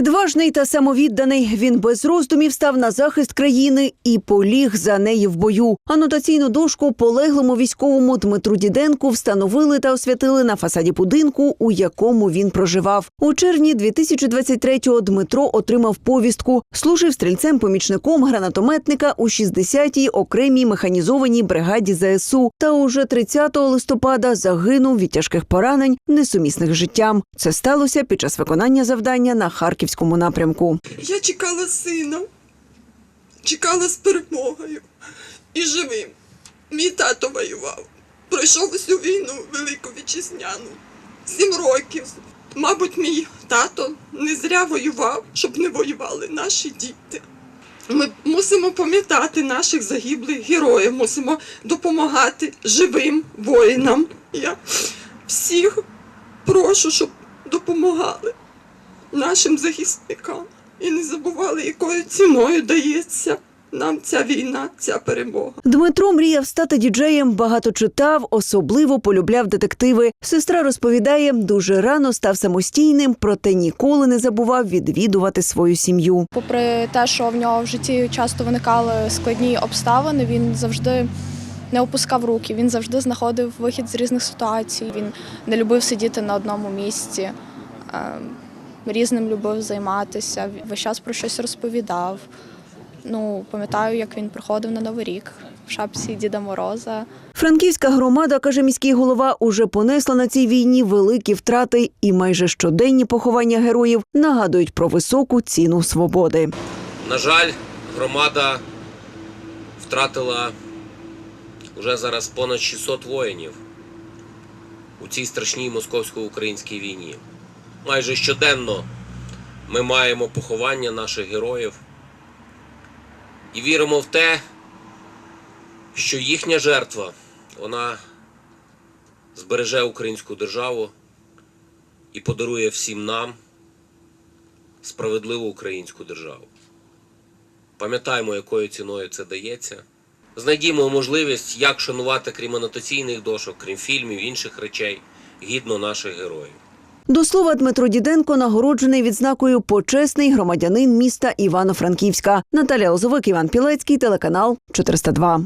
Відважний та самовідданий він без роздумів став на захист країни і поліг за неї в бою. Анотаційну дошку полеглому військовому Дмитру Діденку встановили та освятили на фасаді будинку, у якому він проживав. У червні 2023-го Дмитро отримав повістку. Служив стрільцем-помічником гранатометника у 60-й окремій механізованій бригаді ЗСУ. Та уже 30 листопада загинув від тяжких поранень, несумісних життям. Це сталося під час виконання завдання на харківському напрямку. Я чекала сина, чекала з перемогою і живим. Мій тато воював. Пройшов усю війну велику вітчизняну. Сім років. Мабуть, мій тато не зря воював, щоб не воювали наші діти. Ми мусимо пам'ятати наших загиблих героїв, мусимо допомагати живим воїнам. Я всіх прошу, щоб допомагали нашим захисникам і не забували, якою ціною дається нам ця війна, ця перемога. Дмитро мріяв стати діджеєм, багато читав, особливо полюбляв детективи. Сестра розповідає, дуже рано став самостійним, проте ніколи не забував відвідувати свою сім'ю. Попри те, що в нього в житті часто виникали складні обставини, він завжди не опускав руки, він завжди знаходив вихід з різних ситуацій. Він не любив сидіти на одному місці, е, різним любив займатися, весь час про щось розповідав. Ну, пам'ятаю, як він приходив на Новий рік в шапці Діда Мороза. Франківська громада, каже міський голова, уже понесла на цій війні великі втрати, і майже щоденні поховання героїв нагадують про високу ціну свободи. На жаль, громада втратила вже зараз понад 600 воїнів у цій страшній московсько-українській війні. Майже щоденно ми маємо поховання наших героїв і віримо в те, що їхня жертва вона збереже українську державу і подарує всім нам справедливу українську державу. Пам'ятаємо, якою ціною це дається. Знайдімо можливість, як шанувати крім анотаційних дошок, крім фільмів, інших речей, гідно наших героїв. До слова, Дмитро Діденко нагороджений відзнакою почесний громадянин міста Івано-Франківська. Наталя Лозовик, Іван Пілецький, телеканал 402.